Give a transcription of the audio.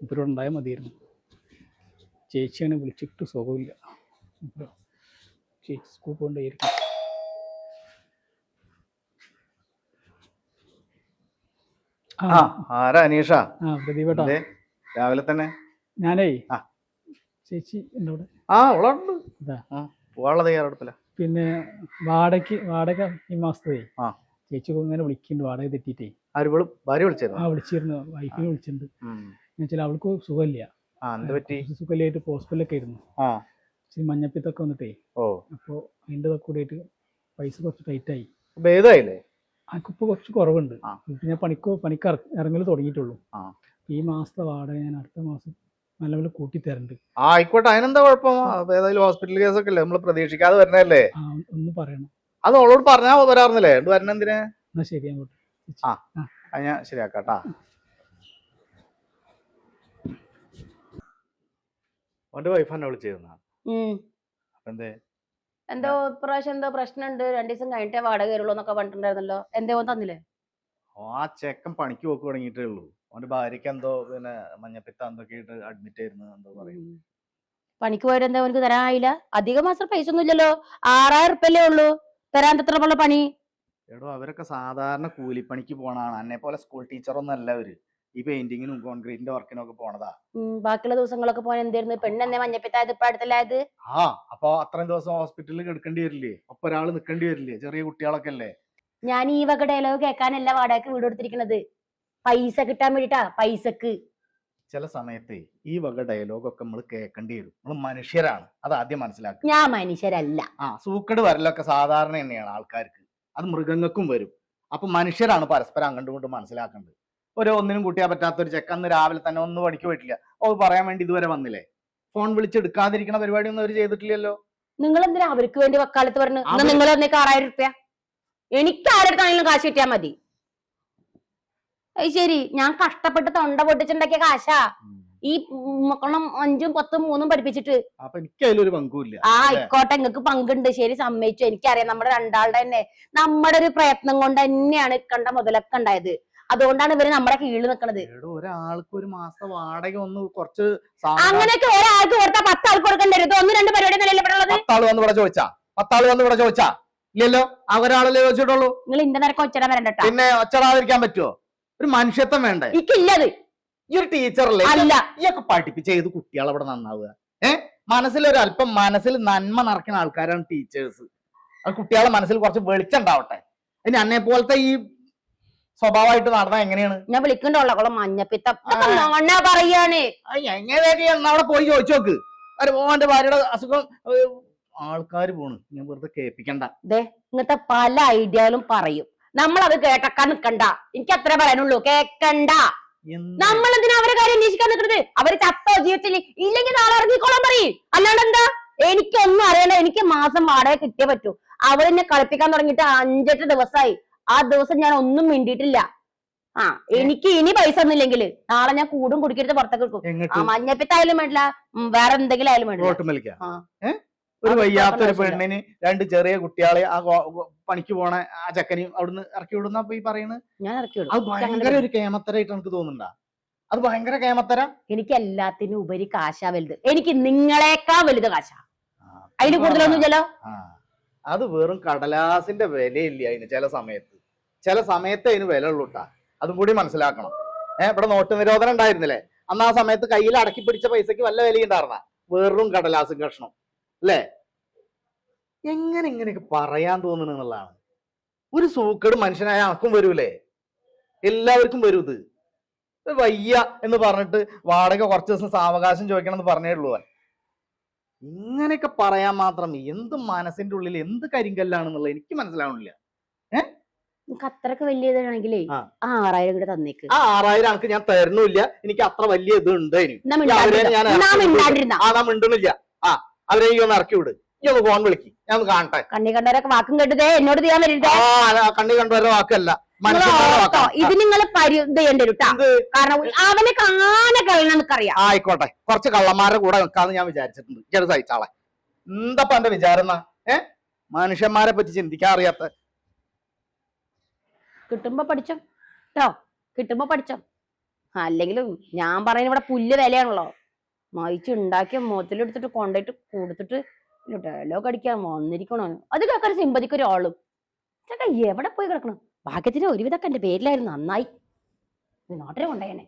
ഇവരോട് ഉണ്ടായാൽ മതിയായിരുന്നു. ചേച്ചിയാണ് വിളിച്ചിട്ട് സുഖമില്ല. ചേച്ചി സ്കൂൾ പോകേണ്ടായിരിക്കും ആ. ആരാ അനീഷ? ആ പ്രദീപേട്ടാ. രാവിലെ തന്നെ? ഞാനേ. ചേച്ചി എന്റെ കൂടെ ആ തയ്യാറെടുപ്പില്ല പിന്നെ വാടകയ്ക്ക് വാടക ഈ മാസത്തേ. ചേച്ചി ഇങ്ങനെ വിളിക്കുന്നുണ്ട് വാടക തെറ്റിയിട്ടേ. ഭാര്യ ആ വിളിച്ചിരുന്നു. വിളിച്ചിരുന്നു വൈഫിനെ വിളിച്ചിട്ടുണ്ട്. എന്നുവെച്ചാൽ അവൾക്ക് സുഖമില്ല. സുഖമില്ലായിട്ട് ഹോസ്പിറ്റലൊക്കെ ആയിരുന്നു. ഇച്ചിരി മഞ്ഞപ്പിത്തൊക്കെ വന്നിട്ടേ. ഓ. അപ്പോൾ അതിന്റെ കൂടിയിട്ട് പൈസ കുറച്ച് ടൈറ്റായി ഭേദമായില്ലേ? എനിക്കിപ്പോൾ കുറച്ച് കുറവുണ്ട്. ഞാൻ പണിക്കോ പണിക്ക് ഇറ- ഇറങ്ങൽ തുടങ്ങിയിട്ടുള്ളൂ. ഈ മാസത്തെ വാടക ഞാൻ അടുത്ത മാസം നല്ലപോലെ കൂട്ടി തരണ്ട് ആയിക്കോട്ടെ. അതിനെന്താ കുഴപ്പം? ഏതായാലും ഹോസ്പിറ്റൽ കേസൊക്കെ അല്ലേ? നമ്മൾ പ്രതീക്ഷിക്കാതെ വരണല്ലേ ഒന്ന് പറയണം. അത് അവളോട് പറഞ്ഞാ വരാറുന്നില്ലേ വരണെന്തിനാ വരണ എന്തിനാ? എന്നാ ശരി അങ്ങോട്ട്. ആ. അത് ഞാൻ ശരിയാക്കാട്ടാ. അവന്റെ വൈഫ് എന്നെ വിളിച്ചിരുന്ന. എന്തേ? എന്തോ ഇപ്രാവശ്യം എന്തോ പ്രശ്നമുണ്ട് രണ്ടു ദിവസം കഴിഞ്ഞിട്ടേ വാടക കയറുള്ളൂ എന്നൊക്കെ പറഞ്ഞിട്ടുണ്ടായിരുന്നല്ലോ. എന്തോ ഓൻ തന്നില്ലേ? ആ ചെക്കൻ പണിക്ക് പോക്ക് തുടങ്ങിയിട്ടേ ഉള്ളൂ. അവന്റെ ഭാര്യക്ക് എന്തോ പിന്നെ മഞ്ഞപ്പിത്ത എന്തൊക്കെ ആയിട്ട് അഡ്മിറ്റ് ആയിരുന്നു എന്തോ പറയുന്നു. പണിക്ക് പോയവരെന്താ എന്താ അവനക്ക് തരാനായില്ല? അധികം മാസം പൈസ ഒന്നും ഇല്ലല്ലോ. ആറായിരം ഉറുപ്പല്ലേ ഉള്ളൂ. തരാൻ എത്ര പണി. എടോ അവരൊക്കെ സാധാരണ കൂലിപ്പണിക്ക് പോണാണ് എന്നെ പോലെ സ്കൂൾ ടീച്ചറൊന്നും അല്ല അവർ. ഈ പെയിന്റിങ്ങിനും കോൺക്രീറ്റിന്റെ വർക്കിനും ഒക്കെ പോണതാ. ഉം, ബാക്കിയുള്ള ദിവസങ്ങളൊക്കെ പോകാൻ എന്തായിരുന്നു പെണ്ണെന്നെ മഞ്ഞപ്പിത്തായത് ഇപ്പൊ അടുത്തല്ലായത്? ആ അപ്പൊ അത്രയും ദിവസം ഹോസ്പിറ്റലിൽ കിടക്കേണ്ടി വരില്ലേ? ഒപ്പം ഒരാൾ നിക്കേണ്ടി വരില്ലേ? ചെറിയ കുട്ടികളൊക്കെ അല്ലേ? ഞാൻ ഈ വക ഡയലോഗ് കേൾക്കാനല്ല വാടകയ്ക്ക് വീട് കൊടുത്തിരിക്കുന്നത് പൈസ കിട്ടാൻ വേണ്ടിട്ടാ പൈസക്ക്. ചില സമയത്ത് ഈ വക ഡയലോഗൊക്കെ നമ്മൾ കേൾക്കേണ്ടി വരും. നമ്മൾ മനുഷ്യരാണ്. അത് ആദ്യം മനസ്സിലാക്കുക ഞാൻ മനുഷ്യരല്ല. ആ സൂക്കട് വരലൊക്കെ സാധാരണ തന്നെയാണ് ആൾക്കാർക്ക്. അത് മൃഗങ്ങൾക്കും വരും. അപ്പൊ മനുഷ്യരാണ് പരസ്പരം അങ്ങോട്ടും ഇങ്ങോട്ടും മനസ്സിലാക്കേണ്ടത്. ഒരു ഒന്നിനും കൂട്ടിയാൻ പറ്റാത്ത ഒരു ചെക്കന്ന് രാവിലെ തന്നെ ഒന്നും പണിക്ക് പോയിട്ടില്ല. ഓ പറയാൻ വേണ്ടി ഇതുവരെ വന്നില്ലേ? ഫോൺ വിളിച്ചെടുക്കാതിരിക്കുന്ന പരിപാടി ഒന്നും അവർ ചെയ്തിട്ടില്ലല്ലോ. നിങ്ങൾ എന്തിനാ അവർക്ക് വേണ്ടി വക്കാലത്ത് പറഞ്ഞു? നിങ്ങൾ തന്നേക്ക് ആറായിരം റുപ്യ എനിക്ക് ആരെടുത്താണെങ്കിലും കാശ് കിട്ടിയാ മതി. ശരി ഞാൻ കഷ്ടപ്പെട്ട് തൊണ്ട പൊട്ടിച്ചുണ്ടാക്കിയ കാശാ. ഈ മക്കളും അഞ്ചും പത്തും മൂന്നും പഠിപ്പിച്ചിട്ട്. അപ്പൊ എനിക്ക് അതിലൊരു പങ്കുമില്ല ആ ആയിക്കോട്ടെ നിങ്ങക്ക് പങ്കുണ്ട്. ശരി സമ്മതിച്ചു. എനിക്കറിയാം നമ്മുടെ രണ്ടാളുടെ തന്നെ നമ്മുടെ ഒരു പ്രയത്നം കൊണ്ട് തന്നെയാണ് കണ്ട മുതലൊക്കെ ഉണ്ടായത്. അതുകൊണ്ടാണ് ഇവർ നമ്മുടെ കീഴിൽ നിൽക്കുന്നത് ഒരാൾക്ക് ഒരു മാസം വാടക ഒന്ന് കുറച്ച് അങ്ങനെയൊക്കെ ഒരാൾക്ക് കൊടുത്താൽ പത്താൾക്ക് കൊടുക്കണ്ടരുത് കൊടുക്കേണ്ടി വരും. ഒന്ന് രണ്ട് പരിപാടി വന്ന് ഇവിടെ ചോദിച്ചാ? പത്താൾ വന്ന് ഇവിടെ ചോദിച്ചാ? ഇല്ലല്ലോ? അവരാളല്ലേ ചോദിച്ചിട്ടുള്ളൂ? നിങ്ങൾ ഇന്റെ നേരൊക്കെ ഒച്ചടാൻ വരണ്ട പിന്നെ ഒച്ചടാതിരിക്കാൻ പറ്റുമോ ഒരു മനുഷ്യത്വം വേണ്ടേ? എനിക്കില്ലത് ഈ ഒരു ടീച്ചറല്ലേ അല്ല. ഈയൊക്കെ പഠിപ്പിച്ച ഏത് കുട്ടികൾ അവിടെ നന്നാവുക? ഏ? മനസ്സിലൊരു അല്പം മനസ്സിൽ നന്മ നിറയ്ക്കുന്ന ആൾക്കാരാണ് ടീച്ചേഴ്സ് അത് കുട്ടികളെ മനസ്സിൽ കുറച്ച് വെളിച്ചം ഉണ്ടാവട്ടെ. ഇനി അന്നെ പോലത്തെ ഈ സ്വഭാവമായിട്ട് നടന്ന എങ്ങനെയാണ്? ഞാൻ വിളിക്കണ്ടോളെ മഞ്ഞപ്പിത്തം. പറയാണ്. എങ്ങനെയാ അവിടെ പോയി ചോദിച്ചു നോക്ക്. ഒരു മോന്റെ ഭാര്യയുടെ അസുഖം ആൾക്കാർ പോണ്. ഞാൻ വെറുതെ കേൾപ്പിക്കണ്ട. ഇങ്ങനത്തെ പല ഐഡിയകളും പറയും. നമ്മൾ അത് കേട്ടക്കാൻ നിക്കണ്ട. എനിക്ക് അത്ര പറയാനുള്ളൂ. കേക്കണ്ട. നമ്മൾ എന്തിനാ അവരെ കാര്യം അന്വേഷിക്കാൻ നിൽക്കുന്നത്? അവർ ചത്തോ ജീവിച്ചില്ലേ ഇല്ലെങ്കിൽ നാളെ ഇറങ്ങിക്കോളാൻ പറയും. അല്ലാണ്ട് എന്താ എനിക്കൊന്നും അറിയണ്ട. എനിക്ക് മാസം വാടക കിട്ടിയേ പറ്റൂ. അവരെന്നെ കളിപ്പിക്കാൻ തുടങ്ങിയിട്ട് അഞ്ചെട്ട് ദിവസമായി. ആ ദിവസം ഞാൻ ഒന്നും മിണ്ടിയിട്ടില്ല. ആ എനിക്ക് ഇനി പൈസ ഒന്നുമില്ലെങ്കിൽ നാളെ ഞാൻ കൂടും കുടിക്കരുത് പുറത്തേക്ക് എങ്ങോട്ട് മഞ്ഞപ്പിത്തായാലും വേണ്ടില്ല. വേറെ എന്തെങ്കിലും ആയാലും വേണ്ടില്ല. ഒരു വയ്യാത്തൊരു പെണ്ണിന് രണ്ട് ചെറിയ കുട്ടികളെ ആ പണിക്ക് പോണ ആ ചക്കനെയും അവിടുന്ന് ഇറക്കി വിടുന്ന ഈ പറയുന്നത് ഞാൻ ഇറക്കി വിടും. അത് ഭയങ്കര ഒരു കേമത്തരായിട്ട് എനിക്ക് തോന്നുന്നുണ്ടാ? അത് ഭയങ്കര കേമത്തര? എനിക്ക് എല്ലാത്തിനും ഉപരി കാശ വലുത്. എനിക്ക് നിങ്ങളെക്കാൾ വലുത് കാശ. അതിന് കൂടുതലൊന്നും ചെല്ലോ. അത് വെറും കടലാസിന്റെ വിലയില്ല അതിന് ചില സമയത്ത്. ചില സമയത്ത് അതിന് വില ഉള്ളൂട്ടാ അതും കൂടി മനസ്സിലാക്കണം. ഏഹ് ഇവിടെ നോട്ട് നിരോധനം ഉണ്ടായിരുന്നില്ലേ? അന്ന് ആ സമയത്ത് കയ്യിൽ അടക്കി പിടിച്ച പൈസക്ക് വല്ല വിലയുണ്ടായിരുന്ന? വെറും കടലാസും കഷ്ണം. അല്ലേ എങ്ങനെ ഇങ്ങനെയൊക്കെ പറയാൻ തോന്നുന്നു എന്നുള്ളതാണ്. ഒരു സൂക്കേട് മനുഷ്യനായ ആർക്കും വരൂലേ? എല്ലാവർക്കും വരും ഇത്. വയ്യ എന്ന് പറഞ്ഞിട്ട് വാടക കുറച്ച് ദിവസം സാവകാശം ചോദിക്കണം എന്ന് പറഞ്ഞേ ഉള്ളൂ അവൻ. ഇങ്ങനെയൊക്കെ പറയാൻ മാത്രം എന്ത് മനസ്സിന്റെ ഉള്ളിൽ എന്ത് കരിങ്കല്ലാണെന്നുള്ളത് എനിക്ക് മനസ്സിലാവണില്ല. അത്രയ്ക്ക് വലിയ ഇതാണെങ്കിലേ ആ. ആറായിരം കൂടെ തന്നേക്ക്. ആ ആറായിരം എനിക്ക് ഞാൻ തരുന്നില്ല എനിക്ക് അത്ര വലിയ ഇത് ഉണ്ട് ഞാൻ മിണ്ടുന്നില്ല. ആ. അവരെ ഈ ഒന്ന് ഇറക്കി വിട്. ഈ ഒന്ന് ഫോൺ വിളിക്ക്. ഞാൻ ഒന്ന് കാണട്ടെ. കണ്ണി കണ്ടവരൊക്കെ വാക്കും കേട്ടതേ എന്നോട് ചെയ്യാൻ വരരുതേ ആ അല്ല, കണ്ണി കണ്ടവരുടെ വാക്കല്ല. ഓർത്തോ, വാക്കാണ്. ഇത് നിങ്ങൾ പരി ഇത് ചെയ്യേണ്ടി വരും ട്ടാ. എന്ത്? കാരണം അവനെ എനിക്കറിയാം ആ, ആയിക്കോട്ടെ. കുറച്ച് കള്ളന്മാരുടെ കൂടെ നിൽക്കാന്ന് ഞാൻ വിചാരിച്ചിട്ടുണ്ട്. ചെറു സഹിച്ചാളെ. എന്താ എന്റെ വിചാരം ഏ? മനുഷ്യന്മാരെ പറ്റി ചിന്തിക്കാൻ അറിയാത്ത. കിട്ടുമ്പോ പഠിച്ചോ. കേട്ടോ കിട്ടുമ്പോ പഠിച്ചോ. അല്ലെങ്കിലും ഞാൻ പറയുന്ന ഇവിടെ പുല്ല് വിലയാണല്ലോ. മയിച്ച് ഉണ്ടാക്കിയ മുതലെടുത്തിട്ട് കൊണ്ടുപോയിട്ട് കൊടുത്തിട്ട് ഡയലോഗ് അടിക്കാൻ വന്നിരിക്കണോ? അത് കേൾക്കാൻ സിമ്പതിക്ക് ഒരാളും ചേട്ടാ എവിടെ പോയി കിടക്കണം? ഭാഗ്യത്തിന് ഒരുവിധമൊക്കെ എന്റെ പേരിലായിരുന്നു. നന്നായി. നാട്ടിലെ കൊണ്ടുപോയനെ